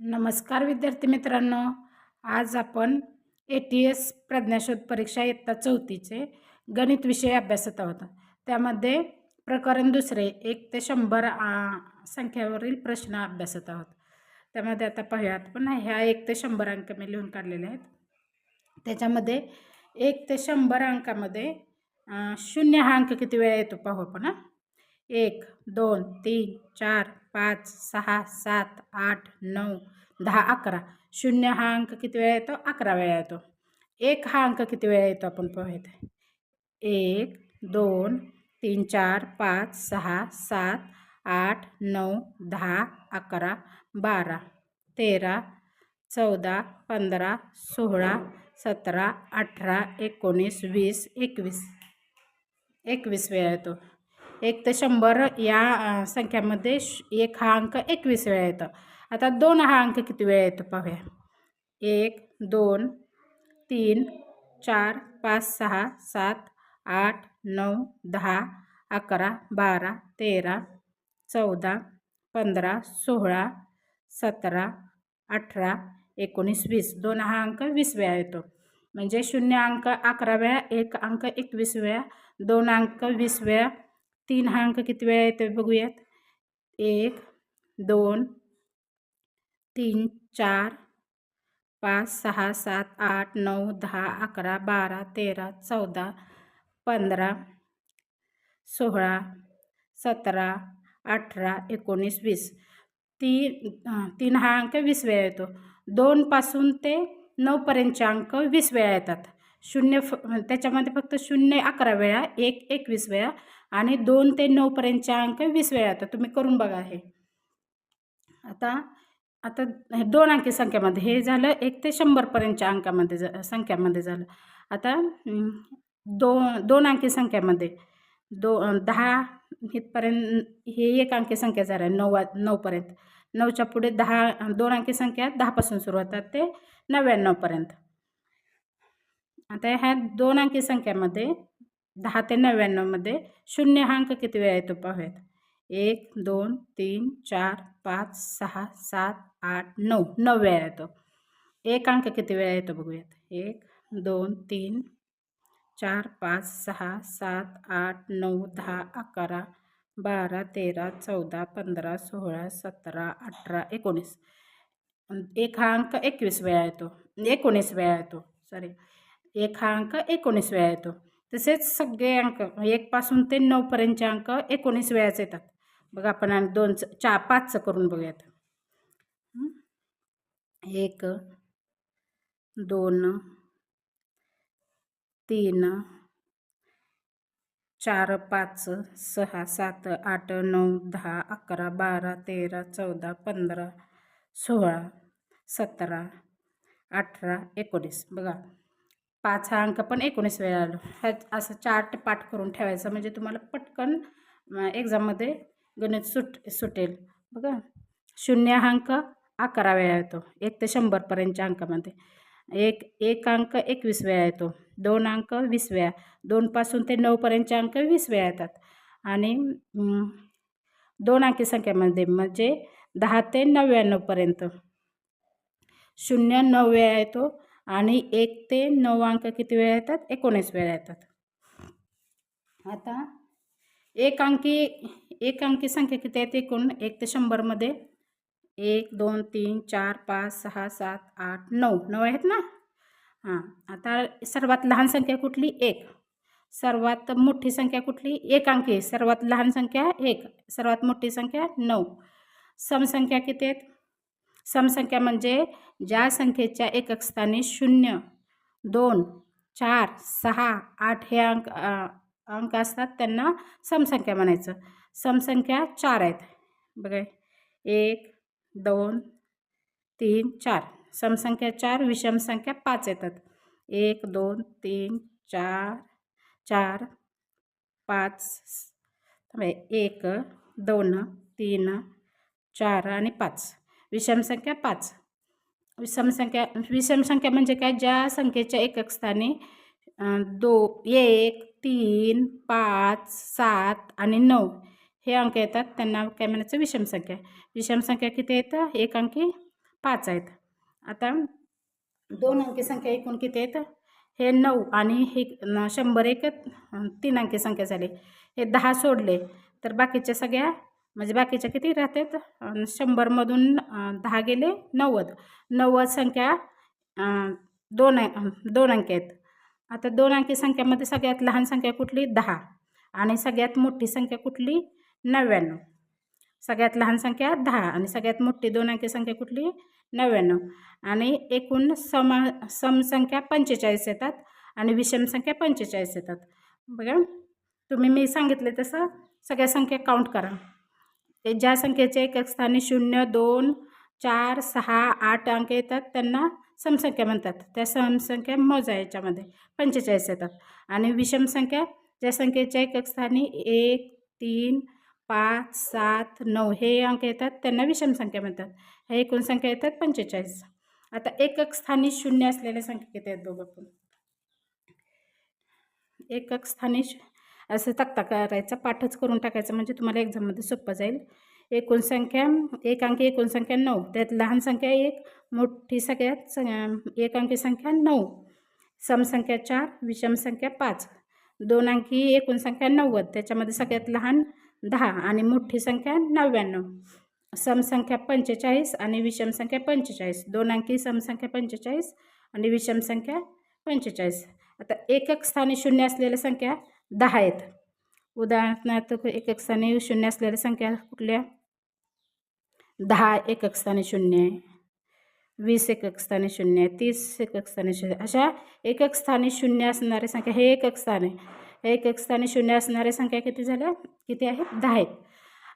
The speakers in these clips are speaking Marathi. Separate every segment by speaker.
Speaker 1: नमस्कार विद्यार्थी मित्रांनो. आज आपण ए टी एस प्रज्ञाशोध परीक्षा इयत्ता चौथीचे गणित विषय अभ्यासत आहोत. त्यामध्ये प्रकरण दुसरे एक ते शंभर संख्यावरील प्रश्न अभ्यासत आहोत. त्यामध्ये आता पाहूयात पण ह्या एक ते शंभर अंक मी लिहून काढलेले आहेत. त्याच्यामध्ये एक ते शंभर अंकामध्ये शून्य हा अंक किती वेळा येतो पाहू आपण हां. एक दोन तीन चार पाच, सहा, सात, आठ नऊ दहा, अकरा. शून्य हा अंक किती वेळा येतो? अकरा वेळा येतो. एक हा अंक किती वेळा येतो आपण पाहूयात? एक, दोन, तीन, चार, पाच, सहा, सात, आठ, नऊ, दहा, अकरा, बारा, तेरा, चौदा, पंधरा, सोळा, सतरा, अठरा, एकोणीस, वीस, एकवीस. एकवीस वेळा येतो. एक ते शंभर या संख्यामध्ये एक हा अंक एकवीस आता दोन हा अंक किती वेळा येतो पाहूया. एक, दोन, तीन, चार, पाच, सहा, सात, आठ, नऊ, दहा, अकरा, बारा, तेरा, चौदा, पंधरा, सोळा, सतरा, अठरा, एकोणीस, वीस. दोन हा अंक वीस येतो. म्हणजे शून्य अंक अकरा वेळा, एक अंक एकवीस वेळा, दोन अंक वीस वेळा तीन हा अंक किती वेळा येतो बघूयात. एक दोन तीन चार पाच सहा सात आठ नऊ दहा अकरा बारा तेरा चौदा पंधरा सोळा सतरा अठरा एकोणीस वीस. ती तीन हा अंक वीस वेळा येतो. दोनपासून ते नऊपर्यंतचे अंक वीस वेळा येतात. शून्य फ त्याच्यामध्ये फक्त शून्य अकरा वेळा एक एकवीस वेळा आणि दोन ते नऊपर्यंतचे अंक वीस वेळा. येतात तुम्ही करून बघा हे. आता आता दोन अंकी संख्यामध्ये. हे झालं एक ते शंभरपर्यंतच्या अंकामध्ये ज संख्यामध्ये झालं. आता दो दोन दोन अंकी संख्यामध्ये. दो दहा इथपर्यंत हे एक अंकी संख्या झाल्या नऊ नऊपर्यंत नऊच्या पुढे दहा दोन अंकी संख्या दहापासून सुरू होतात ते नव्याण्णवपर्यंत आता ह्या दोन अंकी संख्यामध्ये दहा ते नव्याण्णवमध्ये शून्य हा अंक किती वेळा येतो पाहूयात? एक दोन तीन चार पाच सहा सात आठ नऊ. नऊ वेळा येतो. एक अंक किती वेळा येतो बघूयात? एक दोन तीन चार पाच सहा सात आठ नऊ दहा अकरा बारा तेरा चौदा पंधरा सोळा सतरा अठरा एकोणीस. एक हा अंक एकवीस वेळा येतो. एकोणीस वेळा येतो. सॉरी एक हा अंक एकोणीस वेळा येतो. तसेच सगळे अंक म्हणजे एकपासून ते नऊपर्यंतचे अंक एकोणीस वेळाच येतात. बघा आपण आणि दोन चार पाचचं करून बघूयात. एक दोन तीन चार पाच सहा सात आठ नऊ दहा अकरा बारा तेरा चौदा पंधरा सोळा सतरा अठरा एकोणीस. बघा पाच हा अंक पण एकोणीस वेळा आलो. ह्या असं चार्ट पाठ करून ठेवायचं म्हणजे तुम्हाला पटकन एक्झाममध्ये गणित सुट सुटेल. बघा. शून्य हा अंक अकरा वेळा येतो. एक ते शंभरपर्यंतच्या अंकामध्ये. एक एक अंक एकवीस वेळा येतो. दोन अंक वीस वेळा. दोनपासून ते नऊपर्यंतचे अंक वीस वेळा येतात. आणि दोन अंकी संख्यामध्ये म्हणजे दहा ते नव्याण्णवपर्यंत शून्य नऊ वेळा येतो. आणि एक ते नऊ अंक किती वेळा येतात? एकोणीस वेळा येतात. आता एक अंकी एक अंकी संख्या किती आहेत एकूण? एक ते शंभरमध्ये एक दोन तीन चार पाच सहा सात आठ नऊ. नऊ आहेत ना? हां. आता सर्वात लहान संख्या कुठली? एक. सर्वात मोठी संख्या कुठली? एक अंकी. सर्वात लहान संख्या एक. सर्वात मोठी संख्या नऊ. समसंख्या किती आहेत? समसंख्या म्हणजे ज्या संख्येच्या एकक स्थानी शून्य दोन चार सहा आठ हे अंक अंक असतात त्यांना समसंख्या म्हणायचं. समसंख्या चार आहेत. बघा एक दोन तीन चार. समसंख्या चार विषम संख्या पाच येतात. एक दोन तीन चार चार पाच एक दोन तीन चार आणि पाच. विषम संख्या पाच. विषम संख्या विषम संख्या म्हणजे काय? ज्या संख्येच्या एकक स्थानी दो एक तीन पाच सात आणि नऊ हे अंक येतात त्यांना काय म्हणायचं? विषम संख्या. विषम संख्या किती येतं? एक अंकी पाच आहेत. आता दोन अंकी संख्या एकूण किती आहेत? हे नऊ आणि हे शंभर एक तीन अंकी संख्या झाली. हे दहा सोडले. तर बाकीच्या सगळ्या म्हणजे बाकीच्या किती राहतात? शंभरमधून दहा गेले नव्वद. नव्वद संख्या दोन दोन अंक आहेत. आता दोन अंकी संख्यामध्ये सगळ्यात लहान संख्या कुठली? दहा. आणि सगळ्यात मोठी संख्या कुठली? नव्याण्णव. सगळ्यात लहान संख्या दहा. आणि सगळ्यात मोठी दोन अंकी संख्या कुठली? नव्याण्णव. आणि एकूण समा समसंख्या पंचेचाळीस येतात आणि विषम संख्या पंचेचाळीस येतात. बघा तुम्ही मी सांगितले तसं सगळ्या संख्या काउंट करा. ते ज्या संख्येचे एकक स्थानी शून्य दोन चार सहा आठ अंक येतात त्यांना समसंख्या म्हणतात. त्या समसंख्या मोजा याच्यामध्ये पंचेचाळीस येतात. आणि विषम संख्या ज्या संख्येच्या एकक स्थानी एक तीन पाच सात नऊ हे अंक येतात त्यांना विषम संख्या म्हणतात. ह्या एकूण संख्या येतात पंचेचाळीस. आता एकक स्थानी शून्य असलेल्या संख्या किती आहेत बघू आपण. एकक स्थानी असं तक्ता करायचा पाठच करून टाकायचं म्हणजे तुम्हाला एक्झाममध्ये सोपं जाईल. एकूण संख्या एक अंकी एकूण संख्या नऊ. त्यात लहान संख्या एक मोठी सगळ्यात स- एक अंकी संख्या नऊ. समसंख्या चार विषम संख्या पाच. दोन अंकी एकूण संख्या नव्वद. त्याच्यामध्ये सगळ्यात लहान दहा आणि मोठी संख्या नव्याण्णव. समसंख्या पंचेचाळीस आणि विषम संख्या पंचेचाळीस. दोन अंकी समसंख्या पंचेचाळीस आणि विषम संख्या पंचेचाळीस. आता एकक स्थानी शून्य असलेल्या संख्या दहा आहेत. उदाहरणार्थ एकक स्थानी शून्य असलेल्या संख्या कुठल्या? दहा एकक स्थानी शून्य आहे वीस एकक स्थानी शून्य आहे तीस एकक स्थानी शून्य अशा एकक स्थानी शून्य असणाऱ्या संख्या हे एकक स्थान आहे. हे एकक स्थानी शून्य असणाऱ्या संख्या किती झाल्या? किती आहेत? दहा आहेत.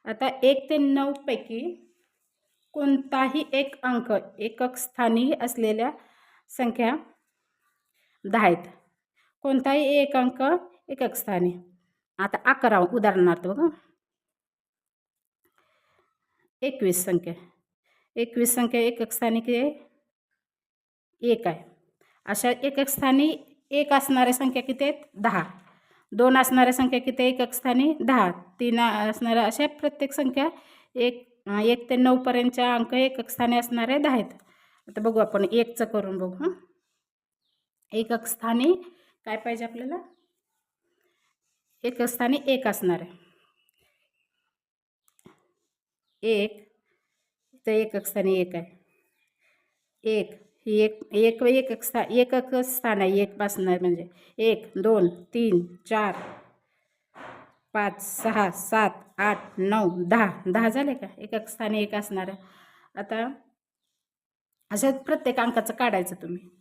Speaker 1: आता एक ते नऊपैकी कोणताही एक अंक एकक स्थानी असलेल्या संख्या दहा आहेत. कोणताही एक अंक एकक स्थानी. आता अकरा उदाहरणार्थ बघा. एकवीस संख्या. एकवीस संख्या एकक स्थानी किती एक आहे. अशा एकक स्थानी एक असणाऱ्या संख्या किती आहेत? दहा. दोन असणाऱ्या संख्या किती एक एक स्थानी दहा. तीन असणाऱ्या अशा प्रत्येक संख्या एक एक ते नऊपर्यंतच्या अंक एकक स्थानी असणारे दहा आहेत. आता बघू आपण एकचं करून बघू हां. एकक स्थानी काय पाहिजे आपल्याला? एक स्थानी एक असणार आहे. एक तर एकक स्थानी एक आहे. एक ही एक एक एकक स्था एकक स्थान आहे एक असणार म्हणजे. एक दोन तीन चार पाच सहा सात आठ नऊ दहा. दहा झाले का? एकक स्थानी एक असणार आहे. आता असं प्रत्येक अंकाचं काढायचं तुम्ही.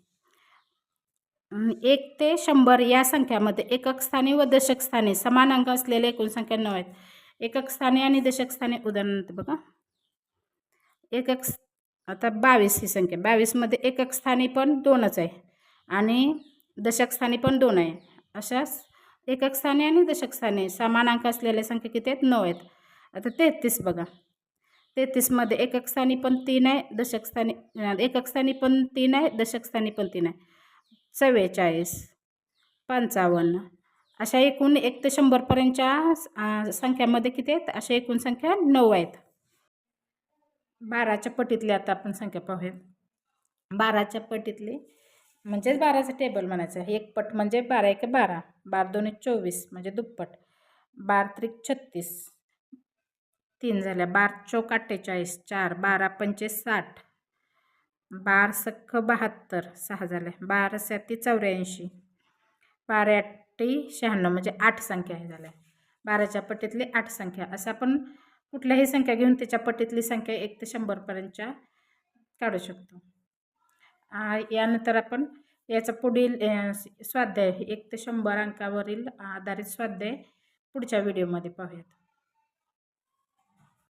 Speaker 1: एक ते शंभर या संख्यामध्ये एकक स्थानी व दशकस्थानी समान अंक असलेले एकूण संख्या नऊ आहेत. एकक स्थानी आणि दशकस्थानी उदाहरणार्थ बघा. एकक आता बावीस ही संख्या. बावीसमध्ये एकक स्थानी पण दोनच आहे आणि दशक स्थानी पण दोन आहे. अशा एकक स्थानी आणि दशकस्थानी समान अंक असलेल्या संख्या किती आहेत? नऊ आहेत. आता तेहतीस बघा. तेहतीसमध्ये एकक स्थानी पण तीन आहे दशक स्थानी एकक स्थानी पण तीन आहे दशक स्थानी पण तीन आहे. चव्वेचाळीस पंचावन्न अशा एकूण एक ते शंभरपर्यंतच्या संख्यामध्ये किती आहेत? अशा एकूण संख्या नऊ आहेत. बाराच्या पटीतली आता आपण संख्या पाहूयात. बाराच्या पटीतली म्हणजेच बाराचं टेबल म्हणायचं. एक पट म्हणजे बारा एक बारा बारा दोन चोवीस म्हणजे दुप्पट. बार त्रिक छत्तीस तीन झाल्या बार चौक अठ्ठेचाळीस चार बारा पंचे साठ बार सख्ख बहात्तर सहा झाल्या बारा साती चौऱ्याऐंशी. बारा अठ्ठी शहाण्णव म्हणजे आठ संख्या हे झाल्या बाराच्या पटीतली आठ संख्या. असं आपण कुठल्याही संख्या घेऊन त्याच्या पटीतली संख्या एक ते शंभरपर्यंतच्या काढू शकतो. यानंतर आपण याचा पुढील स्वाध्याय एक ते शंभर अंकावरील आधारित स्वाध्याय पुढच्या व्हिडिओमध्ये पाहूयात.